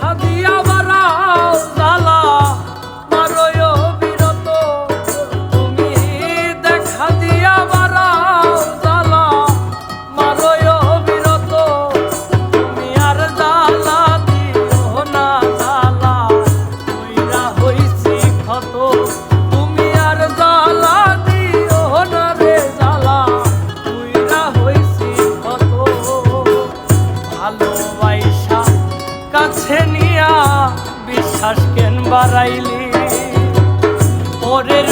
hugging. কাছে নিয়া বিশ্বাস কেন বাড়াইলি? পরের